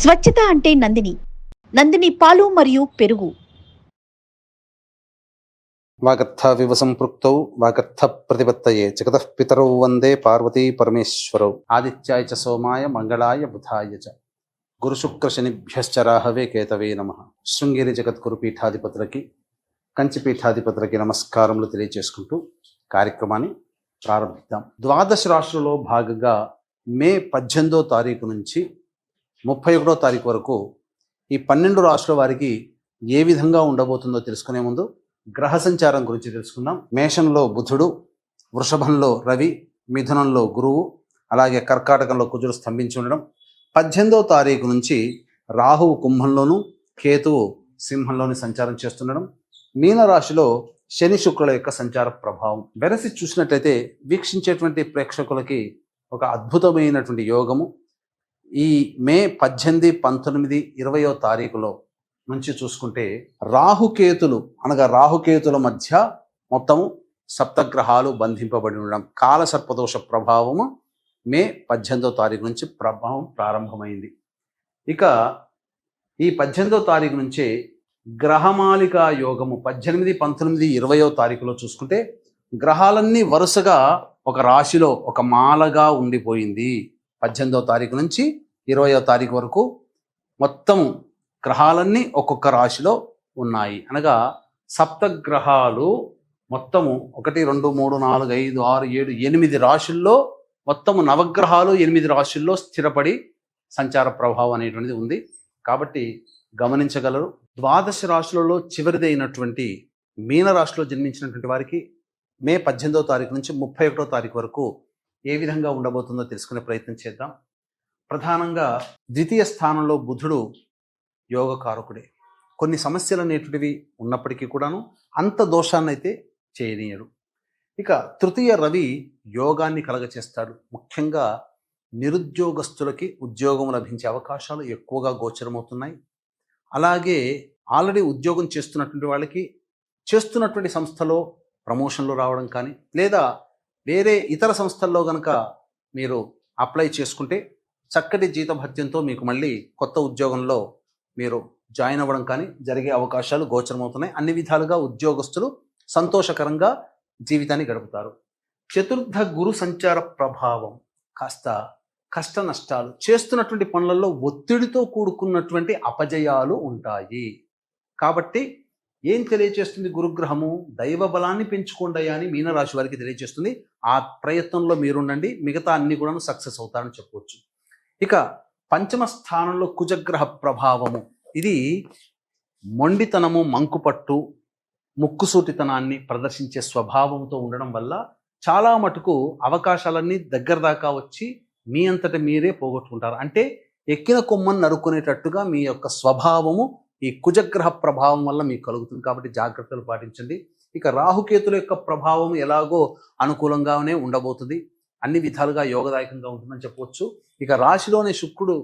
స్వచ్ఛత అంటే నందిని. నందిని పాలు మరియు పెరుగు. వాగర్థవివ సంపృక్తౌ వాగర్థ ప్రతిపత్తయే జగతః పితరౌ వందే పార్వతీ పరమేశ్వరౌ. ఆదిత్యాయ చ సోమాయ మంగళాయ బుధాయ చ. గురుశుక్ర శనిభ్యశ్చ రాహవే కేతవే నమ. శృంగేరి జగద్గురు పీఠాధిపతులకి కంచి పీఠాధిపతులకి నమస్కారములు తెలియజేసుకుంటూ కార్యక్రమాన్ని ప్రారంభిద్దాం. ద్వాదశ రాష్ట్రంలో భాగంగా మే పద్దెనిమిదో తారీఖు నుంచి ముప్పై ఒకటో తారీఖు వరకు ఈ పన్నెండు రాష్ట్రాల వారికి ఏ విధంగా ఉండబోతుందో తెలుసుకునే ముందు గ్రహ సంచారం గురించి తెలుసుకుందాం. మేషంలో బుధుడు వృషభంలో రవి మిథునంలో గురువు అలాగే కర్కాటకంలో కుజుడు స్తంభించి ఉండడం. పద్దెనిమిదవ తారీఖు నుంచి రాహువు కుంభంలోను కేతువు సింహంలోని సంచారం చేస్తుండడం. మీనరాశిలో శని శుక్రుల యొక్క సంచార ప్రభావం. వెరసి చూసినట్లయితే వీక్షించేటువంటి ప్రేక్షకులకి ఒక అద్భుతమైనటువంటి యోగము. ఈ మే పద్దెనిమిది పంతొమ్మిది ఇరవయో తారీఖులో నుంచి చూసుకుంటే రాహుకేతులు అనగా రాహుకేతుల మధ్య మొత్తం సప్తగ్రహాలు బంధింపబడి ఉండడం కాల సర్పదోష ప్రభావము మే పద్దెనిమిదో తారీఖు నుంచి ప్రభావం ప్రారంభమైంది. ఇక ఈ పద్దెనిమిదో తారీఖు నుంచే గ్రహమాలిక యోగము పద్దెనిమిది పంతొమ్మిది ఇరవయో తారీఖులో చూసుకుంటే గ్రహాలన్నీ వరుసగా ఒక రాశిలో ఒక మాలగా ఉండిపోయింది. పద్దెనిమిదో తారీఖు నుంచి ఇరవయో తారీఖు వరకు మొత్తం గ్రహాలన్నీ ఒక్కొక్క రాశిలో ఉన్నాయి. అనగా సప్తగ్రహాలు మొత్తము ఒకటి రెండు మూడు నాలుగు ఐదు ఆరు ఏడు ఎనిమిది రాశుల్లో మొత్తము నవగ్రహాలు ఎనిమిది రాశుల్లో స్థిరపడి సంచార ప్రభావం అనేటువంటిది ఉంది. కాబట్టి గమనించగలరు ద్వాదశ రాశులలో చివరిదైనటువంటి మీన రాశిలో జన్మించినటువంటి వారికి మే పద్దెనిమిదవ తారీఖు నుంచి ముప్పై ఒకటో తారీఖు వరకు ఏ విధంగా ఉండబోతుందో తెలుసుకునే ప్రయత్నం చేద్దాం. ప్రధానంగా ద్వితీయ స్థానంలో బుధుడు యోగకారకుడే. కొన్ని సమస్యలు అనేటువంటివి ఉన్నప్పటికీ కూడాను అంత దోషాన్ని అయితే చేయనీయడు. ఇక తృతీయ రవి యోగాన్ని కలగచేస్తాడు. ముఖ్యంగా నిరుద్యోగస్తులకి ఉద్యోగం లభించే అవకాశాలు ఎక్కువగా గోచరమవుతున్నాయి. అలాగే ఆల్రెడీ ఉద్యోగం చేస్తున్నటువంటి వాళ్ళకి చేస్తున్నటువంటి సంస్థలో ప్రమోషన్లు రావడం కానీ లేదా వేరే ఇతర సంస్థల్లో కనుక మీరు అప్లై చేసుకుంటే చక్కటి జీతభత్యంతో మీకు మళ్ళీ కొత్త ఉద్యోగంలో మీరు జాయిన్ అవ్వడం కానీ జరిగే అవకాశాలు గోచరమవుతున్నాయి. అన్ని విధాలుగా ఉద్యోగస్తులు సంతోషకరంగా జీవితాన్ని గడుపుతారు. చతుర్థ గురు సంచార ప్రభావం కాస్త కష్ట నష్టాలు చేస్తున్నటువంటి పనులలో ఒత్తిడితో కూడుకున్నటువంటి అపజయాలు ఉంటాయి. కాబట్టి ఏం తెలియచేస్తుంది గురుగ్రహము? దైవ బలాన్ని పెంచుకోండి అని మీనరాశి వారికి తెలియజేస్తుంది ఆ ప్రయత్నంలో మీరుండండి. మిగతా అన్ని కూడా సక్సెస్ అవుతారని చెప్పవచ్చు ఇక పంచమ స్థానంలో కుజగ్రహ ప్రభావము. ఇది మొండితనము మంకుపట్టు ముక్కుసూటితనాన్ని ప్రదర్శించే స్వభావంతో ఉండడం వల్ల చాలా మటుకు అవకాశాలన్నీ దగ్గర దాకా వచ్చి మీ అంతట మీరే పోగొట్టుకుంటారు. అంటే ఎక్కిన కొమ్మను నరుక్కునేటట్టుగా మీ యొక్క స్వభావము ఈ కుజగ్రహ ప్రభావం వల్ల మీకు కలుగుతుంది. కాబట్టి జాగ్రత్తలు పాటించండి. ఇక రాహుకేతుల యొక్క ప్రభావం ఎలాగో అనుకూలంగానే ఉండబోతుంది. అన్ని విధాలుగా యోగదాయకంగా ఉంటుందని చెప్పవచ్చు. ఇక రాశిలోని శుక్రుడు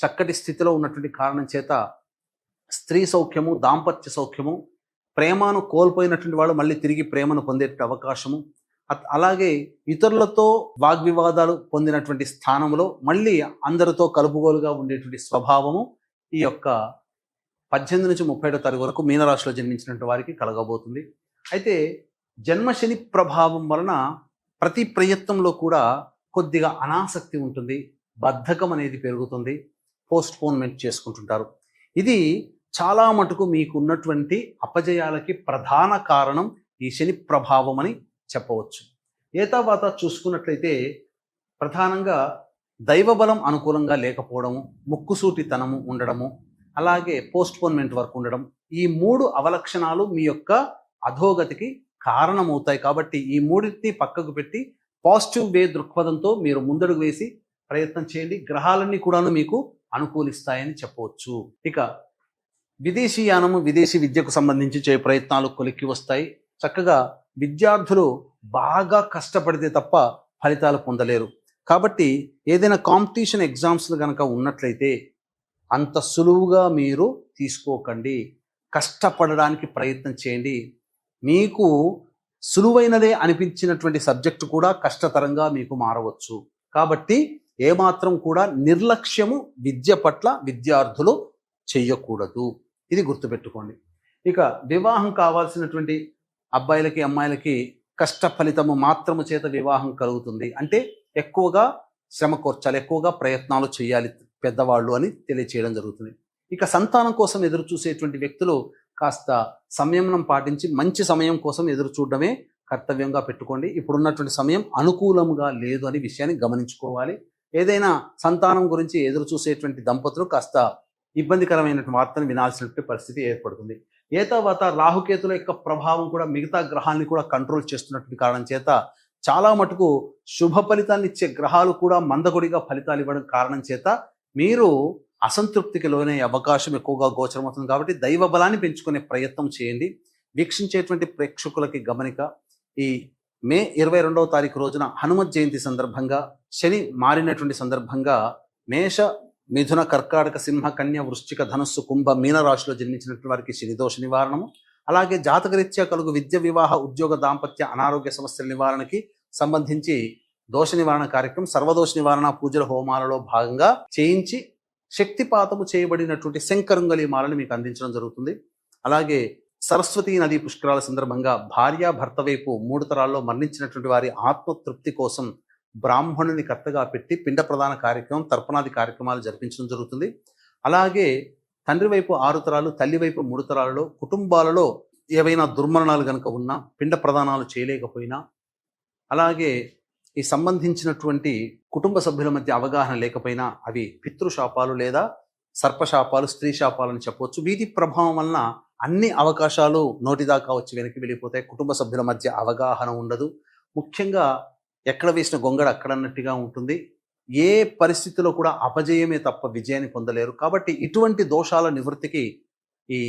చక్కటి స్థితిలో ఉన్నటువంటి కారణం చేత స్త్రీ సౌఖ్యము దాంపత్య సౌఖ్యము ప్రేమను కోల్పోయినటువంటి వాళ్ళు మళ్ళీ తిరిగి ప్రేమను పొందే అవకాశము. అలాగే ఇతరులతో వాగ్వివాదాలు పొందినటువంటి స్థానంలో మళ్ళీ అందరితో కలుపుగోలుగా ఉండేటువంటి స్వభావము ఈ యొక్క పద్దెనిమిది నుంచి ముప్పై ఏడో తారీఖు వరకు మీనరాశిలో జన్మించినటువంటి వారికి కలగబోతుంది. అయితే జన్మశని ప్రభావం వలన ప్రతి ప్రయత్నంలో కూడా కొద్దిగా అనాసక్తి ఉంటుంది. బద్ధకం అనేది పెరుగుతుంది. పోస్ట్పోన్మెంట్ చేసుకుంటుంటారు. ఇది చాలా మటుకు మీకు ఉన్నటువంటి అపజయాలకి ప్రధాన కారణం ఈ శని ప్రభావం అని చెప్పవచ్చు. ఏ చూసుకున్నట్లయితే ప్రధానంగా దైవబలం అనుకూలంగా లేకపోవడము ముక్కుసూటితనము ఉండడము అలాగే పోస్ట్ పోన్మెంట్ వర్క్ ఉండడం. ఈ మూడు అవలక్షణాలు మీ యొక్క అధోగతికి కారణమవుతాయి. కాబట్టి ఈ మూడింటిని పక్కకు పెట్టి పాజిటివ్ వే దృక్పథంతో మీరు ముందడుగు వేసి ప్రయత్నం చేయండి. గ్రహాలన్నీ కూడాను మీకు అనుకూలిస్తాయని చెప్పవచ్చు. ఇక విదేశీ యానము విదేశీ విద్యకు సంబంధించి చే ప్రయత్నాలు కొలిక్కి వస్తాయి. చక్కగా విద్యార్థులు బాగా కష్టపడితే తప్ప ఫలితాలు పొందలేరు. కాబట్టి ఏదైనా కాంపిటీషన్ ఎగ్జామ్స్లు కనుక ఉన్నట్లయితే అంత సులువుగా మీరు తీసుకోకండి. కష్టపడడానికి ప్రయత్నం చేయండి. మీకు సులువైనదే అనిపించినటువంటి సబ్జెక్టు కూడా కష్టతరంగా మీకు మారవచ్చు. కాబట్టి ఏమాత్రం కూడా నిర్లక్ష్యము విద్య పట్ల విద్యార్థులు చెయ్యకూడదు. ఇది గుర్తుపెట్టుకోండి. ఇక వివాహం కావాల్సినటువంటి అబ్బాయిలకి అమ్మాయిలకి కష్ట ఫలితము మాత్రము చేత వివాహం కలుగుతుంది. అంటే ఎక్కువగా శ్రమ కోర్చాలి ఎక్కువగా ప్రయత్నాలు చేయాలి. పెద్దవాళ్ళు అని తెలియచేయడం జరుగుతుంది. ఇక సంతానం కోసం ఎదురు చూసేటువంటి వ్యక్తులు కాస్త సంయమనం పాటించి మంచి సమయం కోసం ఎదురు చూడడమే కర్తవ్యంగా పెట్టుకోండి. ఇప్పుడున్నటువంటి సమయం అనుకూలంగా లేదు అనే విషయాన్ని గమనించుకోవాలి. ఏదైనా సంతానం గురించి ఎదురు చూసేటువంటి దంపతులు కాస్త ఇబ్బందికరమైనటువంటి వార్తను వినాల్సినటువంటి పరిస్థితి ఏర్పడుతుంది. ఏ తర్వాత రాహుకేతుల యొక్క ప్రభావం కూడా మిగతా గ్రహాన్ని కూడా కంట్రోల్ చేస్తున్నటువంటి కారణం చేత చాలా మటుకు శుభ ఫలితాన్ని ఇచ్చే గ్రహాలు కూడా మందకొడిగా ఫలితాలు ఇవ్వడం కారణం చేత మీరు అసంతృప్తికి లోనే అవకాశం ఎక్కువగా గోచరమవుతుంది కాబట్టి దైవ బలాన్ని పెంచుకునే ప్రయత్నం చేయండి. వీక్షించేటువంటి ప్రేక్షకులకి గమనిక ఈ మే ఇరవై రెండవ తారీఖు రోజున హనుమత్ జయంతి సందర్భంగా శని మారినటువంటి సందర్భంగా మేష మిథున కర్కాటక సింహ కన్య వృశ్చిక ధనస్సు కుంభ మీనరాశిలో జన్మించినటువంటి వారికి శనిదోష నివారణము. అలాగే జాతకరీత్యా కలుగు విద్య వివాహ ఉద్యోగ దాంపత్య అనారోగ్య సమస్యల నివారణకి సంబంధించి దోష నివారణ కార్యక్రమం సర్వదోష నివారణ పూజల హోమాలలో భాగంగా చేయించి శక్తిపాతము చేయబడినటువంటి శంకరంగలి మాలను మీకు అందించడం జరుగుతుంది. అలాగే సరస్వతీ నది పుష్కరాల సందర్భంగా భార్య భర్త వైపు మూడు తరాల్లో మరణించినటువంటి వారి ఆత్మతృప్తి కోసం బ్రాహ్మణుని కర్తగా పెట్టి పిండ ప్రధాన కార్యక్రమం తర్పణాది కార్యక్రమాలు జరిపించడం జరుగుతుంది. అలాగే తండ్రి వైపు ఆరు తరాలు తల్లి వైపు మూడు తరాలలో కుటుంబాలలో ఏవైనా దుర్మరణాలు కనుక ఉన్నా పిండ ప్రదానాలు చేయలేకపోయినా అలాగే ఈ సంబంధించినటువంటి కుటుంబ సభ్యుల మధ్య అవగాహన లేకపోయినా అవి పితృశాపాలు లేదా సర్పశాపాలు స్త్రీ శాపాలు అని చెప్పవచ్చు. వీటి ప్రభావం వలన అన్ని అవకాశాలు నోటిదాకా వచ్చి వెనక్కి వెళ్ళిపోతాయి. కుటుంబ సభ్యుల మధ్య అవగాహన ఉండదు. ముఖ్యంగా ఎక్కడ వేసిన గొంగడ అక్కడన్నట్టుగా ఉంటుంది. ఏ పరిస్థితిలో కూడా అపజయమే తప్ప విజయాన్ని పొందలేరు. కాబట్టి ఇటువంటి దోషాల నివృత్తికి ఈ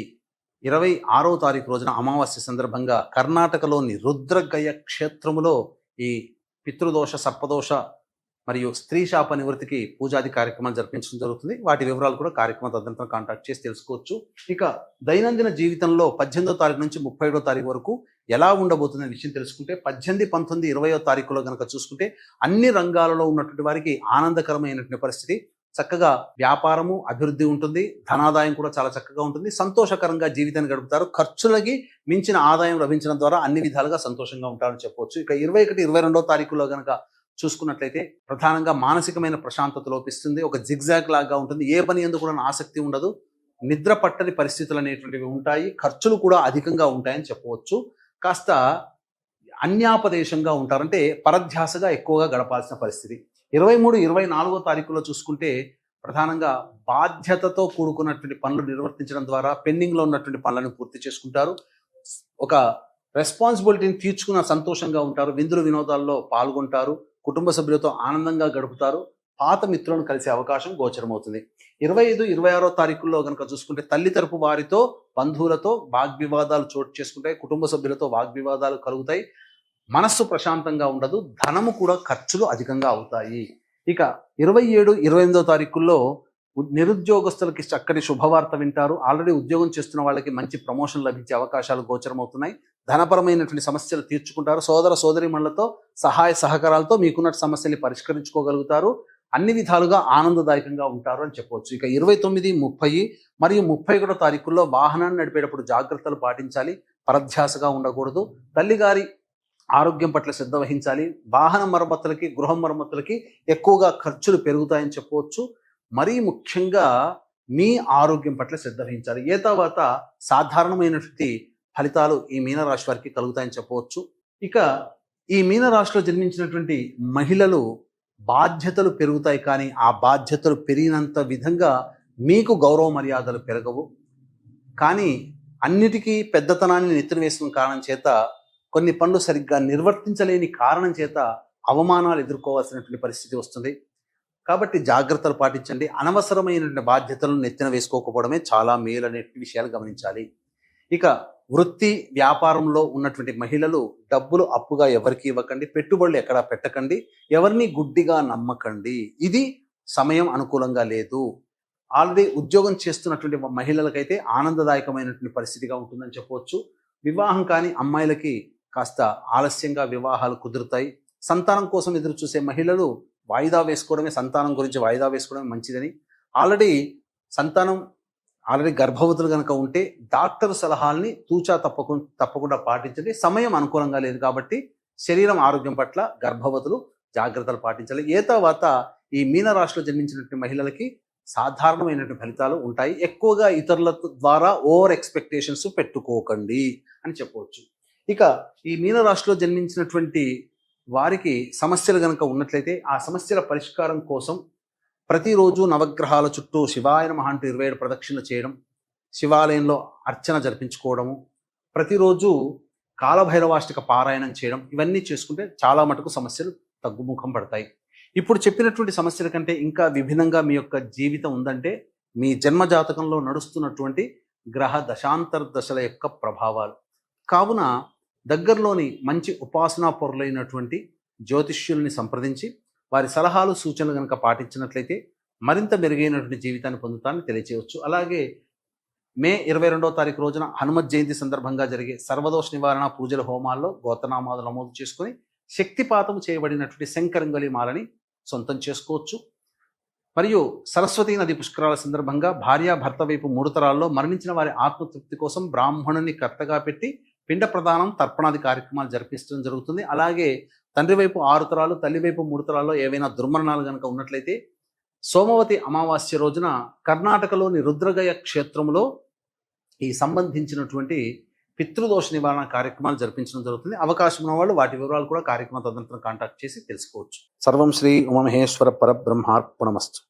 ఇరవై ఆరో తారీఖు రోజున అమావాస్య సందర్భంగా కర్ణాటకలోని రుద్రగయ క్షేత్రములో ఈ పితృదోష సర్పదోష మరియు స్త్రీ శాప నివృత్తికి పూజాది కార్యక్రమాలు జరిపించడం జరుగుతుంది. వాటి వివరాలు కూడా కార్యక్రమం తదనంతరం కాంటాక్ట్ చేసి తెలుసుకోవచ్చు. ఇక దైనందిన జీవితంలో పద్దెనిమిదో తారీఖు నుంచి ముప్పై తారీఖు వరకు ఎలా ఉండబోతుందనే విషయం తెలుసుకుంటే పద్దెనిమిది పంతొమ్మిది ఇరవయో తారీఖులో కనుక చూసుకుంటే అన్ని రంగాలలో ఉన్నటువంటి వారికి ఆనందకరమైనటువంటి పరిస్థితి. చక్కగా వ్యాపారము అభివృద్ధి ఉంటుంది. ధనాదాయం కూడా చాలా చక్కగా ఉంటుంది. సంతోషకరంగా జీవితాన్ని గడుపుతారు. ఖర్చులకి మించిన ఆదాయం లభించడం ద్వారా అన్ని విధాలుగా సంతోషంగా ఉంటారని చెప్పవచ్చు ఇక ఇరవై ఒకటి ఇరవై రెండో తారీఖులో కనుక చూసుకున్నట్లయితే ప్రధానంగా మానసికమైన ప్రశాంతత లోపిస్తుంది. ఒక జిగ్జాగ్ లాగా ఉంటుంది. ఏ పని ఎందుకు కూడా ఆసక్తి ఉండదు. నిద్ర పట్టని పరిస్థితులు అనేటువంటివి ఉంటాయి. ఖర్చులు కూడా అధికంగా ఉంటాయని చెప్పవచ్చు కాస్త అన్యాపదేశంగా ఉంటారంటే పరధ్యాసగా ఎక్కువగా గడపాల్సిన పరిస్థితి. ఇరవై మూడు ఇరవై నాలుగో తారీఖులో చూసుకుంటే ప్రధానంగా బాధ్యతతో కూడుకున్నటువంటి పనులు నిర్వర్తించడం ద్వారా పెండింగ్లో ఉన్నటువంటి పనులను పూర్తి చేసుకుంటారు. ఒక రెస్పాన్సిబిలిటీని తీర్చుకున్న సంతోషంగా ఉంటారు. విందులు వినోదాల్లో పాల్గొంటారు. కుటుంబ సభ్యులతో ఆనందంగా గడుపుతారు. పాత మిత్రులను కలిసే అవకాశం గోచరమవుతుంది. ఇరవై ఐదు ఇరవై ఆరో తారీఖుల్లో కనుక చూసుకుంటే తల్లి తరపు వారితో బంధువులతో వాగ్వివాదాలు చోటు చేసుకుంటాయి. కుటుంబ సభ్యులతో వాగ్వివాదాలు కలుగుతాయి. మనస్సు ప్రశాంతంగా ఉండదు ధనము కూడా ఖర్చులు అధికంగా అవుతాయి. ఇక ఇరవై ఏడు ఇరవై ఎనిమిదో తారీఖుల్లో నిరుద్యోగస్తులకి చక్కని శుభవార్త వింటారు. ఆల్రెడీ ఉద్యోగం చేస్తున్న వాళ్ళకి మంచి ప్రమోషన్ లభించే అవకాశాలు గోచరమవుతున్నాయి. ధనపరమైనటువంటి సమస్యలు తీర్చుకుంటారు. సోదర సోదరిమణులతో సహాయ సహకారాలతో మీకున్న సమస్యల్ని పరిష్కరించుకోగలుగుతారు. అన్ని విధాలుగా ఆనందదాయకంగా ఉంటారు అని చెప్పవచ్చు. ఇక ఇరవై తొమ్మిది ముప్పై మరియు ముప్పై ఒకటో తారీఖుల్లో వాహనాన్ని నడిపేటప్పుడు జాగ్రత్తలు పాటించాలి. పరధ్యాసగా ఉండకూడదు. తల్లిగారి ఆరోగ్యం పట్ల శ్రద్ధ వహించాలి. వాహన మరమ్మతులకి గృహ మరమ్మతులకి ఎక్కువగా ఖర్చులు పెరుగుతాయని చెప్పవచ్చు. మరీ ముఖ్యంగా మీ ఆరోగ్యం పట్ల శ్రద్ధ వహించాలి. ఏ తర్వాత సాధారణమైనటువంటి ఫలితాలు ఈ మీనరాశి వారికి కలుగుతాయని చెప్పవచ్చు. ఇక ఈ మీనరాశిలో జన్మించినటువంటి మహిళలు బాధ్యతలు పెరుగుతాయి కానీ ఆ బాధ్యతలు పెరిగినంత విధంగా మీకు గౌరవ మర్యాదలు పెరగవు. కానీ అన్నిటికీ పెద్దతనాన్ని నెత్తిన వేసిన కారణం చేత కొన్ని పనులు సరిగ్గా నిర్వర్తించలేని కారణం చేత అవమానాలు ఎదుర్కోవాల్సినటువంటి పరిస్థితి వస్తుంది. కాబట్టి జాగ్రత్తలు పాటించండి. అనవసరమైనటువంటి బాధ్యతలను నెత్తిన వేసుకోకపోవడమే చాలా మేలు అనేటువంటి విషయాలు గమనించాలి. ఇక వృత్తి వ్యాపారంలో ఉన్నటువంటి మహిళలు డబ్బులు అప్పుగా ఎవరికి ఇవ్వకండి? పెట్టుబడులు ఎక్కడా పెట్టకండి? ఎవరిని గుడ్డిగా నమ్మకండి? ఇది సమయం అనుకూలంగా లేదు. ఆల్రెడీ ఉద్యోగం చేస్తున్నటువంటి మహిళలకైతే ఆనందదాయకమైనటువంటి పరిస్థితిగా ఉంటుందని చెప్పవచ్చు. వివాహం కాని అమ్మాయిలకి కాస్త ఆలస్యంగా వివాహాలు కుదురుతాయి. సంతానం కోసం ఎదురు చూసే మహిళలు వాయిదా వేసుకోవడమే సంతానం గురించి వాయిదా వేసుకోవడమే మంచిదని. ఆల్రెడీ సంతానం ఆల్రెడీ గర్భవతులు కనుక ఉంటే డాక్టర్ సలహాల్ని తూచా తప్పకు తప్పకుండా పాటించండి. సమయం అనుకూలంగా లేదు కాబట్టి శరీరం ఆరోగ్యం పట్ల గర్భవతులు జాగ్రత్తలు పాటించాలి. ఏ తర్వాత ఈ మీనరాశిలో జన్మించినటువంటి మహిళలకి సాధారణమైనటువంటి ఫలితాలు ఉంటాయి. ఎక్కువగా ఇతరుల ద్వారా ఓవర్ ఎక్స్పెక్టేషన్స్ పెట్టుకోకండి అని చెప్పవచ్చు. ఇక ఈ మీనరాశిలో జన్మించినటువంటి వారికి సమస్యలు కనుక ఉన్నట్లయితే ఆ సమస్యల పరిష్కారం కోసం ప్రతిరోజు నవగ్రహాల చుట్టూ శివాయ నమః అంటూ ఇరవై ఏడు ప్రదక్షిణ చేయడం శివాలయంలో అర్చన జరిపించుకోవడము ప్రతిరోజు కాలభైరవాష్టిక పారాయణం చేయడం ఇవన్నీ చేసుకుంటే చాలా మటుకు సమస్యలు తగ్గుముఖం పడతాయి. ఇప్పుడు చెప్పినటువంటి సమస్యల కంటే ఇంకా విభిన్నంగా మీ యొక్క జీవితం ఉందంటే మీ జన్మ జాతకంలో నడుస్తున్నటువంటి గ్రహ దశాంతర దశల యొక్క ప్రభావాలు. కావున దగ్గరలోని మంచి ఉపాసనా పొరులైనటువంటి జ్యోతిష్యుల్ని సంప్రదించి వారి సలహాలు సూచనలు కనుక పాటించినట్లయితే మరింత మెరుగైనటువంటి జీవితాన్ని పొందుతానని తెలియచేయవచ్చు. అలాగే మే ఇరవై రెండవ తారీఖు రోజున హనుమత్ జయంతి సందర్భంగా జరిగే సర్వదోష నివారణ పూజల హోమాల్లో గోతనామాలు నమోదు చేసుకొని శక్తిపాతం చేయబడినటువంటి శంకరంగలి మాలని సొంతం చేసుకోవచ్చు. మరియు సరస్వతీ నది పుష్కరాల సందర్భంగా భార్య భర్త వైపు మూడు తరాల్లో మరణించిన వారి ఆత్మతృప్తి కోసం బ్రాహ్మణుని కర్తగా పెట్టి పిండ ప్రదానం తర్పణాది కార్యక్రమాలు జరిపించడం జరుగుతుంది. అలాగే తండ్రి వైపు ఆరు తరాలు తల్లి వైపు మూడు తరాల్లో ఏవైనా దుర్మరణాలు కనుక ఉన్నట్లయితే సోమవతి అమావాస్య రోజున కర్ణాటకలోని రుద్రగయ క్షేత్రంలో ఈ సంబంధించినటువంటి పితృదోష నివారణ కార్యక్రమాలు జరిపించడం జరుగుతుంది. అవకాశం ఉన్న వాళ్ళు వాటి వివరాలు కూడా కార్యక్రమ తదనంతరం కాంటాక్ట్ చేసి తెలుసుకోవచ్చు. సర్వం శ్రీ ఉమమహేశ్వర పరబ్రహ్మార్పణమస్తు.